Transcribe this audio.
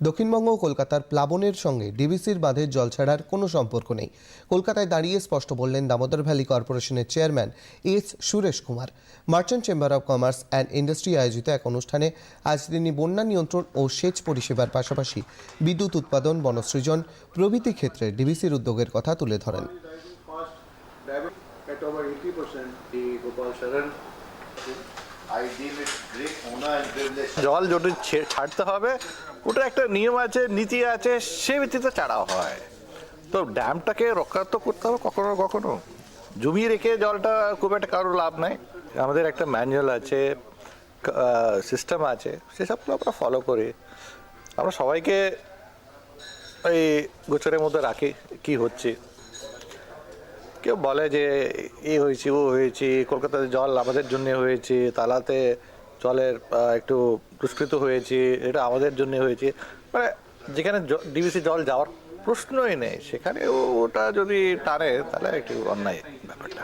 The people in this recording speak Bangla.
দক্ষিণবঙ্গ কলকাতার প্লাবনের সঙ্গে ডিবিসির বাঁধের জল ছাড়ার কোনো সম্পর্ক নেই কলকাতায় দাঁড়িয়ে স্পষ্ট বললেন দামোদর ভ্যালি কর্পোরেশনের chairman S Suresh Kumar merchant chamber of commerce and industry আয়োজিত এক অনুষ্ঠানে আজ তিনি বন্যা নিয়ন্ত্রণ ও সেচ পরিষেবার পাশাপাশি বিদ্যুৎ উৎপাদন, বনসৃজন, প্রভৃতি ক্ষেত্রে ডিবিসির উদ্যোগের কথা তুলে ধরেন at over 80%. The Gopal Sharan জল যদি ছাড়তে হবে ওটা একটা নিয়ম আছে, নীতি আছে, সে ভিত্তিতে ছাড়া হয়। তো ড্যামটাকে রক্ষা তো করতে হবে কখনো কখনো। জমিয়ে রেখে জলটা খুব একটা কারোর লাভ নাই। আমাদের একটা ম্যানুয়াল আছে সিস্টেম আছে, সেসবগুলো আমরা ফলো করি। আমরা সবাইকে এই গোচরের মধ্যে রাখি কি হচ্ছে। কেউ বলে যে এ হয়েছে, ও হয়েছে, কলকাতাতে জল আমাদের জন্য হয়েছে, তালাতে জলের একটু দুষ্কৃত হয়েছে, এটা আমাদের জন্য হয়েছে। মানে যেখানে ডিবিসি জল যাওয়ার প্রশ্নই নেই। সেখানে ওটা যদি টানে, তাহলে একটু অন্যায় ব্যাপারটা।